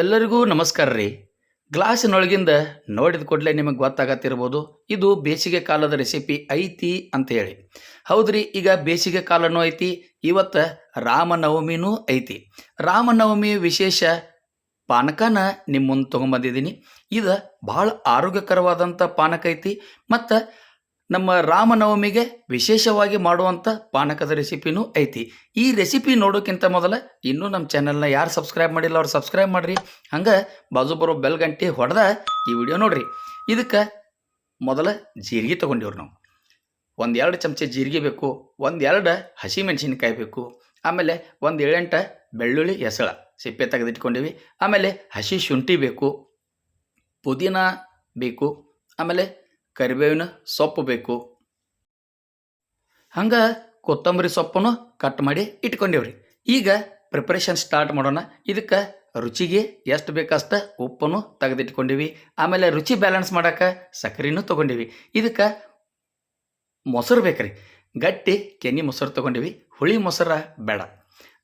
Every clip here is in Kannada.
ಎಲ್ಲರಿಗೂ ನಮಸ್ಕಾರ ರೀ. ಗ್ಲಾಸಿನೊಳಗಿಂದ ನೋಡಿದ ಕೂಡಲೇ ನಿಮಗೆ ಗೊತ್ತಾಗತ್ತಿರ್ಬೋದು, ಇದು ಬೇಸಿಗೆ ಕಾಲದ ರೆಸಿಪಿ ಐತಿ ಅಂತ ಹೇಳಿ. ಹೌದ್ರಿ, ಈಗ ಬೇಸಿಗೆ ಕಾಲನೂ ಐತಿ, ಇವತ್ತು ರಾಮನವಮಿನೂ ಐತಿ. ರಾಮನವಮಿ ವಿಶೇಷ ಪಾನಕನ ನಿಮ್ಮ ಮುಂದೆ ತೊಗೊಂಬಂದಿದ್ದೀನಿ. ಇದು ಭಾಳ ಆರೋಗ್ಯಕರವಾದಂಥ ಪಾನಕ ಐತಿ, ಮತ್ತು ನಮ್ಮ ರಾಮನವಮಿಗೆ ವಿಶೇಷವಾಗಿ ಮಾಡುವಂಥ ಪಾನಕದ ರೆಸಿಪಿನೂ ಐತಿ. ಈ ರೆಸಿಪಿ ನೋಡೋಕ್ಕಿಂತ ಮೊದಲ ಇನ್ನೂ ನಮ್ಮ ಚಾನಲ್ನ ಯಾರು ಸಬ್ಸ್ಕ್ರೈಬ್ ಮಾಡಿಲ್ಲ ಅವ್ರು ಸಬ್ಸ್ಕ್ರೈಬ್ ಮಾಡಿರಿ. ಹಂಗೆ ಬಾಜು ಬರೋ ಬೆಲ್ ಗಂಟೆ ಹೊಡೆದ ಈ ವಿಡಿಯೋ ನೋಡ್ರಿ. ಇದಕ್ಕೆ ಮೊದಲ ಜೀರಿಗೆ ತೊಗೊಂಡಿವ್ರಿ ನಾವು. ಒಂದೆರಡು ಚಮಚ ಜೀರಿಗೆ ಬೇಕು, ಒಂದೆರಡು ಹಸಿ ಮೆಣಸಿನ್ಕಾಯಿ ಬೇಕು, ಆಮೇಲೆ ಒಂದು ಏಳೆಂಟು ಬೆಳ್ಳುಳ್ಳಿ ಎಸಳ ಸಿಪ್ಪೆ ತೆಗೆದಿಟ್ಕೊಂಡಿವಿ, ಆಮೇಲೆ ಹಸಿ ಶುಂಠಿ ಬೇಕು, ಪುದೀನ ಬೇಕು, ಆಮೇಲೆ ಕರಿಬೇವಿನ ಸೊಪ್ಪು ಬೇಕು. ಹಂಗೆ ಕೊತ್ತಂಬರಿ ಸೊಪ್ಪನ್ನು ಕಟ್ ಮಾಡಿ ಇಟ್ಕೊಂಡೇವ್ರಿ. ಈಗ ಪ್ರಿಪ್ರೇಷನ್ ಸ್ಟಾರ್ಟ್ ಮಾಡೋಣ. ಇದಕ್ಕೆ ರುಚಿಗೆ ಎಷ್ಟು ಬೇಕಷ್ಟ ಉಪ್ಪನ್ನು ತೆಗೆದಿಟ್ಕೊಂಡಿವಿ. ಆಮೇಲೆ ರುಚಿ ಬ್ಯಾಲೆನ್ಸ್ ಮಾಡೋಕೆ ಸಕ್ಕರೆನೂ ತೊಗೊಂಡಿವಿ. ಇದಕ್ಕೆ ಮೊಸರು ಬೇಕ್ರಿ. ಗಟ್ಟಿ ಕೆನಿ ಮೊಸರು ತೊಗೊಂಡಿವಿ. ಹುಳಿ ಮೊಸರ ಬೇಡ.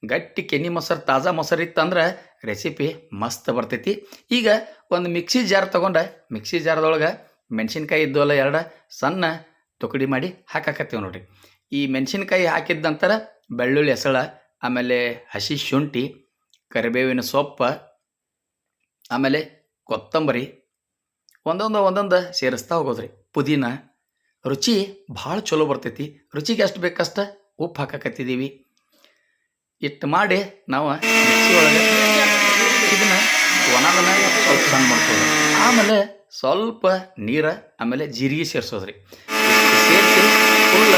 ಗಟ್ಟಿ ಕೆನಿ ಮೊಸರು, ತಾಜಾ ಮೊಸರು ಇತ್ತಂದ್ರೆ ರೆಸಿಪಿ ಮಸ್ತ್ ಬರ್ತೈತಿ. ಈಗ ಒಂದು ಮಿಕ್ಸಿ ಜಾರ್ ತೊಗೊಂಡ, ಮಿಕ್ಸಿ ಜಾರ್ದೊಳಗೆ ಮೆಣಸಿನ್ಕಾಯಿ ಇದ್ದವಲ್ಲ ಎರಡು, ಸಣ್ಣ ತುಕಡಿ ಮಾಡಿ ಹಾಕಾಕತ್ತೀವಿ ನೋಡಿರಿ. ಈ ಮೆಣಸಿನ್ಕಾಯಿ ಹಾಕಿದ ನಂತರ ಬೆಳ್ಳುಳ್ಳಿ ಹೆಸಳ, ಆಮೇಲೆ ಹಸಿ ಶುಂಠಿ, ಕರಿಬೇವಿನ ಸೊಪ್ಪು, ಆಮೇಲೆ ಕೊತ್ತಂಬರಿ, ಒಂದೊಂದು ಒಂದೊಂದು ಸೇರಿಸ್ತಾ ಹೋಗೋದ್ರಿ. ಪುದೀನ, ರುಚಿ ಭಾಳ ಚಲೋ ಬರ್ತೈತಿ. ರುಚಿಗೆ ಎಷ್ಟು ಬೇಕಷ್ಟ ಉಪ್ಪು ಹಾಕಾಕತ್ತಿದ್ದೀವಿ ಇಟ್ಟು ಮಾಡಿ ನಾವು ಮಿಕ್ಸಿ ಒಳಗೆ ಇದನ್ನ ಸ್ವಲ್ಪ ಸಣ್ಣ ಮಾಡ್ತೀವಿ ಆಮೇಲೆ ಸ್ವಲ್ಪ ನೀರು ಆಮೇಲೆ ಜೀರಿಗೆ ಸೇರಿಸೋದ್ರಿ. ಸೇರಿಸಿ ಫುಲ್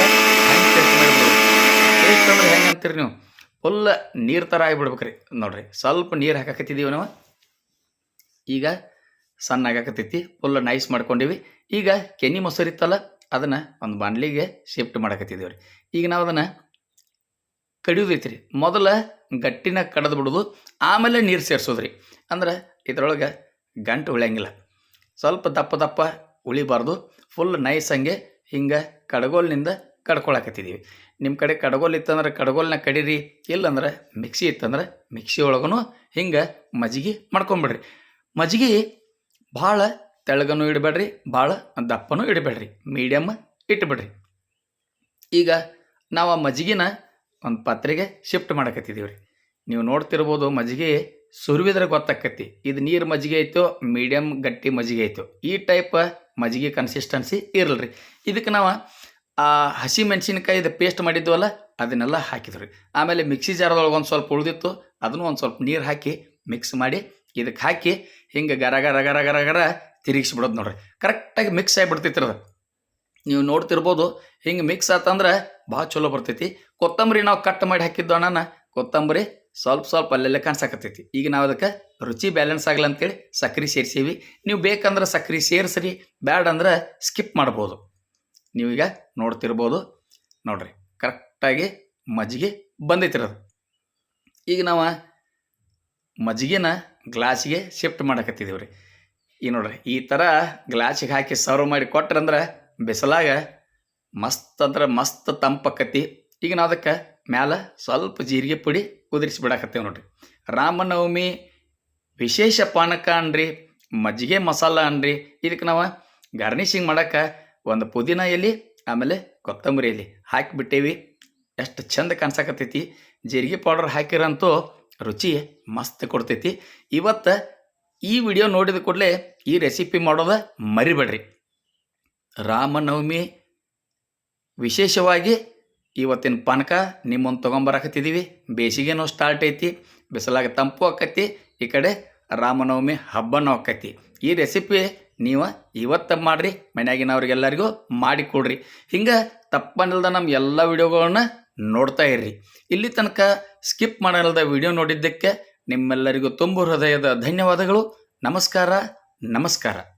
ಹೆಂಗೆ ಟೇಸ್ಟ್ ಟೇಸ್ಟ್ ಅಂದ್ರೆ ಹೆಂಗೆ ಅಂತೀರಿ ನೀವು? ಫುಲ್ ನೀರು ಥರ ಆಗಿಬಿಡ್ಬೇಕ್ರಿ. ನೋಡ್ರಿ, ಸ್ವಲ್ಪ ನೀರು ಹಾಕಾಕತ್ತಿದ್ದೀವಿ ನಾವು. ಈಗ ಸಣ್ಣ ಆಗಾಕತ್ತೈತಿ ಫುಲ್ ನೈಸ್ ಮಾಡ್ಕೊಂಡಿವಿ. ಈಗ ಕೆನಿ ಮೊಸರು ಇತ್ತಲ್ಲ, ಅದನ್ನು ಒಂದು ಬಾಣಲಿಗೆ ಶಿಫ್ಟ್ ಮಾಡಕತ್ತಿದ್ದೀವಿ ರೀ ಈಗ ನಾವು ಅದನ್ನು ಕಡಿಯೋದೈತಿ ರೀ ಮೊದಲ ಗಟ್ಟಿನ ಕಡ್ದು ಬಿಡೋದು, ಆಮೇಲೆ ನೀರು ಸೇರಿಸೋದ್ರಿ. ಅಂದ್ರೆ ಇದ್ರೊಳಗೆ ಗಂಟು ಉಳಿಯಂಗಿಲ್ಲ. ಸ್ವಲ್ಪ ದಪ್ಪ ದಪ್ಪ ಉಳಿಬಾರ್ದು. ಫುಲ್ ನೈಸ್ ಹಂಗೆ ಹಿಂಗೆ ಕಡಗೋಲ್ನಿಂದ ಕಡ್ಕೊಳಕತ್ತಿದ್ದೀವಿ ನಿಮ್ಮ ಕಡೆ ಕಡಗೋಲ್ ಇತ್ತಂದ್ರೆ ಕಡಗೋಲ್ನ ಕಡೀರಿ, ಇಲ್ಲಂದ್ರೆ ಮಿಕ್ಸಿ ಇತ್ತಂದ್ರೆ ಮಿಕ್ಸಿ ಒಳಗೂ ಹಿಂಗೆ ಮಜ್ಜಿಗೆ ಮಾಡ್ಕೊಂಬಿಡ್ರಿ. ಮಜ್ಜಿಗೆ ಭಾಳ ತೆಳಗನು ಇಡಬೇಡ್ರಿ, ಭಾಳ ದಪ್ಪನೂ ಇಡಬೇಡ್ರಿ ಮೀಡಿಯಮ್ ಇಟ್ಬಿಡ್ರಿ. ಈಗ ನಾವು ಆ ಮಜ್ಜಿಗೆನ ಒಂದು ಪಾತ್ರೆಗೆ ಶಿಫ್ಟ್ ಮಾಡಕತ್ತಿದ್ದೀವಿ ರೀ ನೀವು ನೋಡ್ತಿರ್ಬೋದು ಮಜ್ಜಿಗೆ ಸುರುವಿದ್ರೆ ಗೊತ್ತಾಕತಿ. ಇದು ನೀರು ಮಜ್ಜಿಗೆ ಐತೋ ಮೀಡಿಯಮ್ ಗಟ್ಟಿ ಮಜ್ಜಿಗೆ ಐತೋ. ಈ ಟೈಪ್ ಮಜ್ಜಿಗೆ ಕನ್ಸಿಸ್ಟೆನ್ಸಿ ಇರಲ್ರಿ. ಇದಕ್ಕೆ ನಾವು ಆ ಹಸಿ ಮೆಣಸಿನ್ಕಾಯಿದು ಪೇಸ್ಟ್ ಮಾಡಿದ್ವಲ್ಲ, ಅದನ್ನೆಲ್ಲ ಹಾಕಿದ್ರಿ ಆಮೇಲೆ ಮಿಕ್ಸಿ ಜಾರದೊಳಗೆ ಒಂದು ಸ್ವಲ್ಪ ಉಳಿದಿತ್ತು, ಅದನ್ನು ಒಂದು ಸ್ವಲ್ಪ ನೀರು ಹಾಕಿ ಮಿಕ್ಸ್ ಮಾಡಿ ಇದಕ್ಕೆ ಹಾಕಿ ಹಿಂಗೆ ಗರ ಗರ ಗರ ಗರ ಗರ ತಿರುಗಿಸ್ಬಿಡೋದು ನೋಡ್ರಿ. ಕರೆಕ್ಟಾಗಿ ಮಿಕ್ಸ್ ಆಗಿಬಿಡ್ತೈತಿ ಅದು. ನೀವು ನೋಡ್ತಿರ್ಬೋದು, ಹಿಂಗೆ ಮಿಕ್ಸ್ ಆತಂದ್ರೆ ಭಾಳ ಚಲೋ ಬರ್ತೈತಿ. ಕೊತ್ತಂಬರಿ ನಾವು ಕಟ್ ಮಾಡಿ ಹಾಕಿದ್ದು ಅಣ್ಣನ, ಕೊತ್ತಂಬರಿ ಸ್ವಲ್ಪ ಸ್ವಲ್ಪ ಅಲ್ಲೆಲ್ಲ ಕಾಣಿಸಕತ್ತೈತಿ. ಈಗ ನಾವು ಅದಕ್ಕೆ ರುಚಿ ಬ್ಯಾಲೆನ್ಸ್ ಆಗಲ್ಲ ಅಂತೇಳಿ ಸಕ್ರೆ ಸೇರಿಸೀವಿ. ನೀವು ಬೇಕಂದ್ರೆ ಸಕ್ರೆ ಸೇರಿಸ್ರಿ ಬ್ಯಾಡ ಅಂದ್ರೆ ಸ್ಕಿಪ್ ಮಾಡ್ಬೋದು ನೀವೀಗ ನೋಡ್ತಿರ್ಬೋದು. ನೋಡ್ರಿ, ಕರೆಕ್ಟಾಗಿ ಮಜ್ಜಿಗೆ ಬಂದೈತಿರೋದು ಈಗ ನಾವು ಮಜ್ಜಿಗೆನ ಗ್ಲಾಸಿಗೆ ಶಿಫ್ಟ್ ಮಾಡಕತ್ತಿದ್ದೀವಿ ರೀ ಈ ನೋಡ್ರಿ, ಈ ಥರ ಗ್ಲಾಸಿಗೆ ಹಾಕಿ ಸರ್ವ್ ಮಾಡಿ ಕೊಟ್ರಂದ್ರೆ ಬಿಸಿಲಾಗ ಮಸ್ತ್ ಅಂದ್ರೆ ಮಸ್ತ್ ತಂಪಕ್ಕತಿ ಈಗ ನಾವು ಅದಕ್ಕೆ ಮ್ಯಾಲೆ ಸ್ವಲ್ಪ ಜೀರಿಗೆ ಪುಡಿ ಕುದಿರಿಸಿ ಬಿಡಾಕತ್ತೇವೆ ನೋಡ್ರಿ. ರಾಮನವಮಿ ವಿಶೇಷ ಪಾನಕ ಅನ್ರಿ, ಮಜ್ಜಿಗೆ ಮಸಾಲ ಅನ್ರಿ. ಇದಕ್ಕೆ ನಾವು ಗಾರ್ನಿಷಿಂಗ್ ಮಾಡೋಕೆ ಒಂದು ಪುದೀನ ಎಲೆ, ಆಮೇಲೆ ಕೊತ್ತಂಬರಿ ಎಲೆ ಹಾಕಿಬಿಟ್ಟೇವಿ. ಎಷ್ಟು ಚಂದ ಕಾಣಿಸಕತ್ತೈತಿ. ಜೀರಿಗೆ ಪೌಡರ್ ಹಾಕಿರಂತೂ ರುಚಿ ಮಸ್ತ್ ಕೊಡ್ತೈತಿ. ಇವತ್ತು ಈ ವಿಡಿಯೋ ನೋಡಿದ ಕೂಡಲೇ ಈ ರೆಸಿಪಿ ಮಾಡೋದ ಮರಿಬೇಡ್ರಿ. ರಾಮನವಮಿ ವಿಶೇಷವಾಗಿ ಇವತ್ತಿನ ಪಾನಕ ನಿಮ್ಮನ್ನು ತೊಗೊಂಬರಕತ್ತಿದ್ದೀವಿ ಬೇಸಿಗೆನೂ ಸ್ಟಾರ್ಟ್ ಐತಿ, ಬಿಸಿಲಾಗ ತಂಪು ಆಕತಿ ಈ ಕಡೆ ರಾಮನವಮಿ ಹಬ್ಬನೂ ಆಕತಿ ಈ ರೆಸಿಪಿ ನೀವು ಇವತ್ತು ಮಾಡಿರಿ ಮನೆಯಾಗಿನವ್ರಿಗೆಲ್ಲರಿಗೂ ಮಾಡಿ ಕೊಡ್ರಿ. ಹಿಂಗೆ ತಪ್ಪನಿಲ್ದ ನಮ್ಮ ಎಲ್ಲ ವಿಡಿಯೋಗಳನ್ನ ನೋಡ್ತಾ ಇರ್ರಿ. ಇಲ್ಲಿ ತನಕ ಸ್ಕಿಪ್ ಮಾಡಲ್ದ ವಿಡಿಯೋ ನೋಡಿದ್ದಕ್ಕೆ ನಿಮ್ಮೆಲ್ಲರಿಗೂ ತುಂಬು ಹೃದಯದ ಧನ್ಯವಾದಗಳು. ನಮಸ್ಕಾರ ನಮಸ್ಕಾರ.